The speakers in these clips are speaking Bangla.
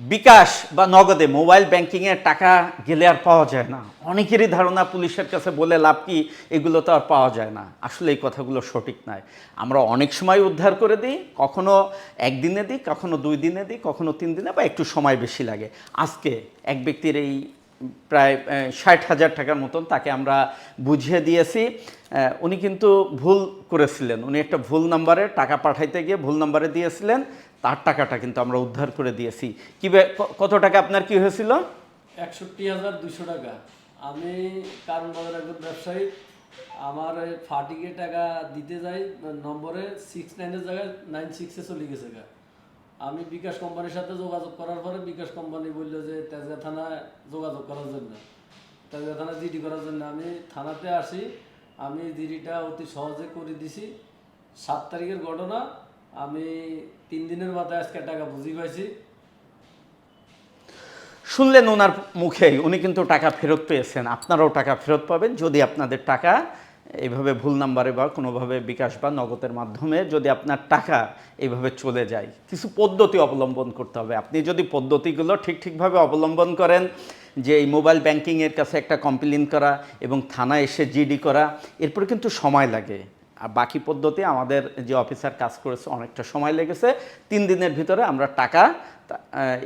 বিকাশ বা নগদে মোবাইল ব্যাংকিংয়ে টাকা গেলে আর পাওয়া যায় না। অনেকেরই ধারণা পুলিশের কাছে বলে লাভ কি, এগুলো তো আর পাওয়া যায় না। আসলে এই কথাগুলো সঠিক নয়। আমরা অনেক সময় উদ্ধার করে দিই, কখনো একদিনে দিই, কখনো দুই দিনে দিই, কখনো তিন দিনে বা একটু সময় বেশি লাগে। আজকে এক ব্যক্তির এই প্রায় ষাট হাজার টাকার মতন তাকে আমরা বুঝিয়ে দিয়েছি। উনি কিন্তু ভুল করেছিলেন। উনি একটা ভুল নাম্বারে টাকা পাঠাইতে গিয়ে ভুল নাম্বারে দিয়েছিলেন। তার টাকাটা কিন্তু আমরা উদ্ধার করে দিয়েছি। কি কত টাকা আপনার কি হয়েছিল? একষট্টি হাজার দুশো টাকা। আমি কারণ বাজার একজন ব্যবসায়ী, আমার ফাটিকে টাকা দিতে যাই, নম্বরে সিক্স নাইনের জায়গায় নাইন সিক্সে চলে গেছে গা। আমি বিকাশ কোম্পানির সাথে যোগাযোগ করার পরে বিকাশ কোম্পানি বলল যে, তেজগা থানায় যোগাযোগ করার জন্য। তেজগা থানায় জিডি করার জন্য। আমি থানাতে আসি, আমি জিডিটা অতি সহজে করে দিছি। সাত তারিখের ঘটনা আমি তিন দিনের মাথায় আজকে টাকা বুঝি পাইছি। শুনলেন ওনার মুখেই, উনি কিন্তু টাকা ফেরত পেয়েছেন। আপনারাও টাকা ফেরত পাবেন যদি আপনাদের টাকা এইভাবে ভুল নাম্বারে বা কোনোভাবে বিকাশ বা নগদের মাধ্যমে যদি আপনার টাকা এইভাবে চলে যায়। কিছু পদ্ধতি অবলম্বন করতে হবে। আপনি যদি পদ্ধতিগুলো ঠিক ঠিকভাবে অবলম্বন করেন, যে এই মোবাইল ব্যাংকিংয়ের কাছে একটা কমপ্লেন করা এবং থানায় এসে জিডি করা, এরপরে কিন্তু সময় লাগে। আর বাকি পদ্ধতি আমাদের যে অফিসার কাজ করেছে অনেকটা সময় লেগেছে। তিন দিনের ভিতরে আমরা টাকা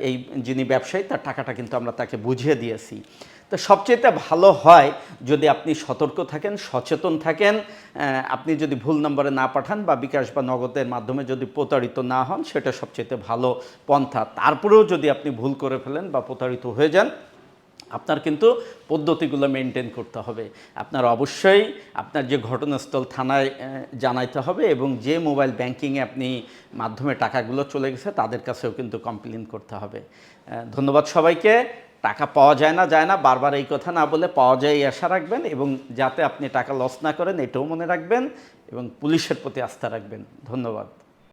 এই যিনি ব্যবসায়ী, তার টাকাটা কিন্তু আমরা তাকে বুঝিয়ে দিয়েছি। তো সবচেয়ে ভালো হয় যদি আপনি সতর্ক থাকেন, সচেতন থাকেন আপনি যদি ভুল নম্বরে না পাঠান বা বিকাশ বা নগদের মাধ্যমে যদি প্রতারিত না হন, সেটা সবচেয়ে ভালো পন্থা। তারপরেও যদি আপনি ভুল করে ফেলেন বা প্রতারিত হয়ে যান আপনার কিন্তু পদ্ধতিগুলো মেনটেন করতে হবে। আপনার অবশ্যই আপনার যে ঘটনাস্থল থানায় জানাইতে হবে এবং যে মোবাইল ব্যাংকিংয়ে আপনি মাধ্যমে টাকাগুলো চলে গেছে, তাদের কাছেও কিন্তু কমপ্লেন করতে হবে। ধন্যবাদ সবাইকে। টাকা পাওয়া যায় না যায় না। বারবার এই কথা না বলে পাওয়া যায় এই আশা রাখবেন এবং যাতে আপনি টাকা লস না করেন, এটাও মনে রাখবেন এবং পুলিশের প্রতি আস্থা রাখবেন। ধন্যবাদ।